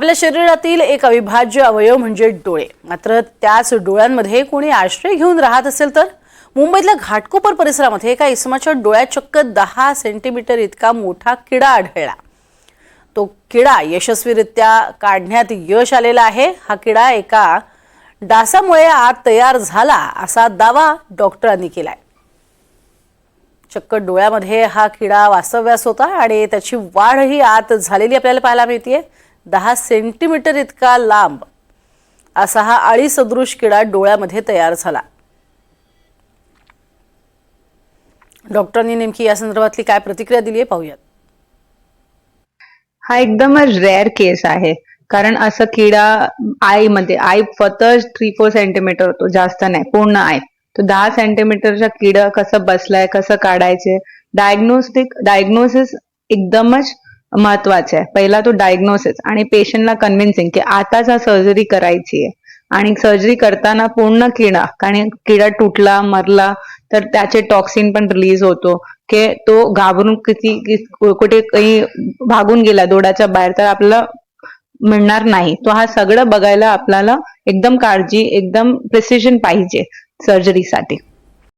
आपल्या शरीरातील एक अविभाज्य अवयव म्हणजे डोळे. मात्र त्याच डोळ्यांमध्ये कोणी आश्रय घेऊन राहत असेल तर? मुंबईतल्या घाटकोपर परिसरामध्ये एका इसमाच्या डोळ्यात चक्क दहा सेंटीमीटर इतका मोठा किडा आढळला. तो किडा यशस्वीरित्या काढण्यात यश आलेला आहे. हा किडा एका डासामुळे आत तयार झाला असा दावा डॉक्टरांनी केलाय. चक्क डोळ्यामध्ये हा किडा वास्तव्यास होता आणि त्याची वाढही आत झालेली आपल्याला पाहायला मिळते दहा सेंटीमीटर इतका लांब असा हा अळीसदृश किडा डोळ्यामध्ये तयार झाला. डॉक्टरांनी नेमकी या संदर्भातली काय प्रतिक्रिया दिली आहे पाहूयात. हा एकदमच रेअर केस आहे. कारण असं किडा आईमध्ये आई फक्त थ्री फोर सेंटीमीटर होतो जास्त नाही पूर्ण आय तो दहा सेंटीमीटरचा किडा कसं बसलाय कसं काढायचे? डायग्नोस्टिक डायग्नोसिस एकदमच महत्त्वाचे आहे. पहिला तो डायग्नोसिस आणि पेशंटला कन्व्हिन्सिंग की आताच हा सर्जरी करायची आहे आणि सर्जरी करताना पूर्ण किडा कारण किडा तुटला मरला तर त्याचे टॉक्सिन पण रिलीज होतो. की तो घाबरून किती कुठे काही भागून गेला दोडाच्या बाहेर तर आपल्याला मिळणार नाही. तो हा सगळं बघायला आपल्याला एकदम काळजी एकदम प्रिसिजन पाहिजे सर्जरीसाठी